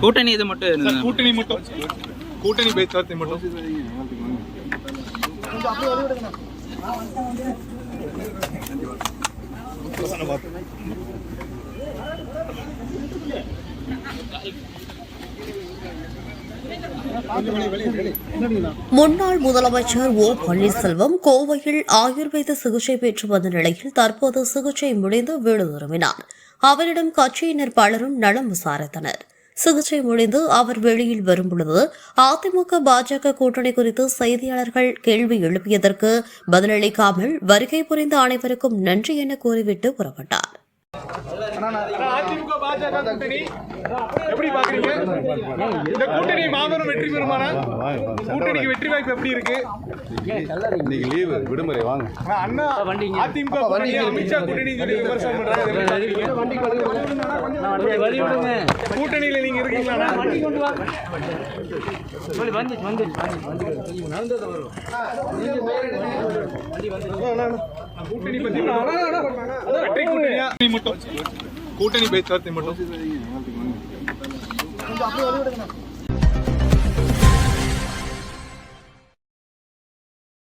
கூட்டணி இது மட்டும் கூட்டணி மட்டும். கூட்டணி பேச்சுவார்த்தை மட்டும். முன்னாள் முதலமைச்சர் ஓ பன்னீர்செல்வம் கோவையில் ஆயுர்வேத சிகிச்சை பெற்று வந்த நிலையில் தற்போது சிகிச்சை முடிந்து வீடு திரும்பினார் அவரிடம் கட்சியினர் பலரும் நலம் விசாரித்தனர். சிகிச்சை முடிந்து அவர் வெளியில் வரும்பொழுது அதிமுக பாஜக கூட்டணி குறித்து செய்தியாளர்கள் கேள்வி எழுப்பியதற்கு பதிலளிக்காமல் வருகை புரிந்த அனைவருக்கும் நன்றி என கூறிவிட்டு புறப்பட்டார். அதிமுக பாஜக கூட்டணி. எப்படி பாக்குறீங்க? இந்த கூட்டணி மாபெரும் வெற்றி பெறுமானா கூட்டணிக்கு வெற்றி வாய்ப்பு எப்படி இருக்கு? இன்னைக்கு லீவு விடுமுறை வாங்க. அண்ணா அதிமுக கூட்டணி அமித்ஷா கூட்டணி சொல்லி விமர்சனம் பண்றாங்க? கூட்டணியில நீங்க இருக்கீங்களா வெற்றி கூட்டணியா கூட்டணி மட்டும் கூட்டணி பேச்சுவார்த்தை மட்டும்.